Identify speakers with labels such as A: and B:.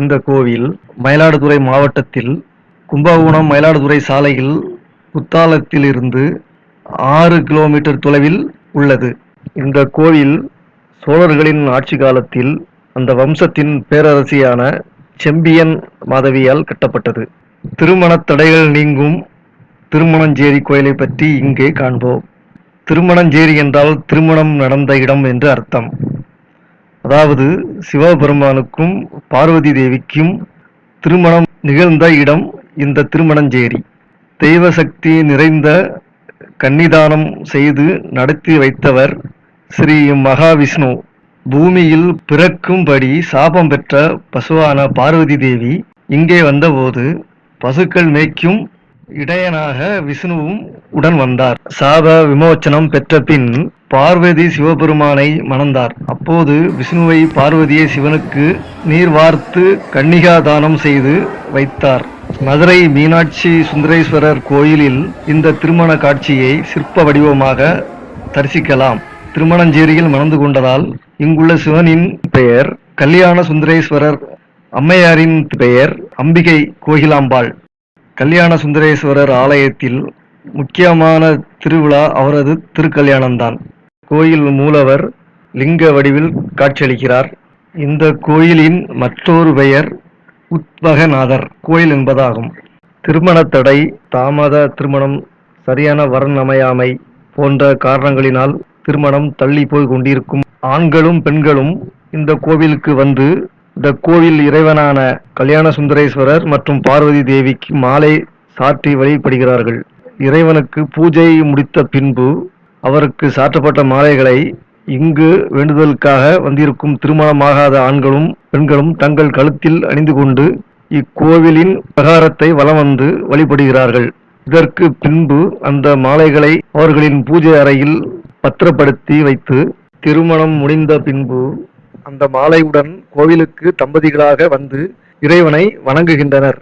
A: இந்த கோவில் மயிலாடுதுறை மாவட்டத்தில் கும்பகோணம் மயிலாடுதுறை சாலையில் குத்தாலத்திலிருந்து ஆறு கிலோமீட்டர் தொலைவில் உள்ளது. இந்த கோவில் சோழர்களின் ஆட்சி காலத்தில் அந்த வம்சத்தின் பேரரசியான செம்பியன் மாதவியால் கட்டப்பட்டது. திருமணத் தடைகள் நீங்கும் திருமணஞ்சேரி கோயிலை பற்றி இங்கே காண்போம். திருமணஞ்சேரி என்றால் திருமணம் நடந்த இடம் என்று அர்த்தம். அதாவது சிவபெருமானுக்கும் பார்வதி தேவிக்கும் திருமணம் நிகழ்ந்த இடம் இந்த திருமணஞ்சேரி. தெய்வ சக்தி நிறைந்த கன்னிதானம் செய்து நடத்தி வைத்தவர் ஸ்ரீ மகாவிஷ்ணு. பூமியில் பிறக்கும்படி சாபம் பெற்ற பசுவான பார்வதி தேவி இங்கே வந்தபோது பசுக்கள் மேய்க்கும் இடையனாக விஷ்ணுவும் உடன் வந்தார். சாப விமோச்சனம் பெற்ற பின் பார்வதி சிவபெருமானை மணந்தார். அப்போது விஷ்ணுவை பார்வதியை சிவனுக்கு நீர் வார்த்து கன்னிகா தானம் செய்து வைத்தார். மதுரை மீனாட்சி சுந்தரேஸ்வரர் கோயிலில் இந்த திருமண காட்சியை சிற்ப வடிவமாக தரிசிக்கலாம். திருமணஞ்சேரியில் மணந்து கொண்டதால் இங்குள்ள சிவனின் பெயர் கல்யாண சுந்தரேஸ்வரர் அம்மையாரின் பெயர் அம்பிகை கோகிலாம்பாள். கல்யாண சுந்தரேஸ்வரர் ஆலயத்தில் முக்கியமான திருவிழா அவரது திருக்கல்யாணம்தான். கோயில் மூலவர் லிங்க வடிவில் காட்சியளிக்கிறார். இந்த கோயிலின் மற்றொரு பெயர் உத்வகநாதர் கோயில் என்பதாகும். திருமண தடை தாமத திருமணம் சரியான வரன் அமையாமை போன்ற காரணங்களினால் திருமணம் தள்ளி போய் கொண்டிருக்கும் ஆண்களும் பெண்களும் இந்த கோவிலுக்கு வந்து இந்த கோவில் இறைவனான கல்யாண சுந்தரேஸ்வரர் மற்றும் பார்வதி தேவிக்கு மாலை சாற்றி வழிபடுகிறார்கள். இறைவனுக்கு பூஜை முடித்த பின்பு அவருக்கு சாற்றப்பட்ட மாலைகளை இங்கு வேண்டுதலுக்காக வந்திருக்கும் திருமணமாகாத ஆண்களும் பெண்களும் தங்கள் கழுத்தில் அணிந்து கொண்டு இக்கோவிலின் பிரகாரத்தை வலம் வந்து வழிபடுகிறார்கள். இதற்கு பின்பு அந்த மாலைகளை அவர்களின் பூஜை அறையில் பத்திரப்படுத்தி வைத்து திருமணம் முடிந்த பின்பு அந்த மாலையுடன் கோவிலுக்கு தம்பதிகளாக வந்து இறைவனை வணங்குகின்றனர்.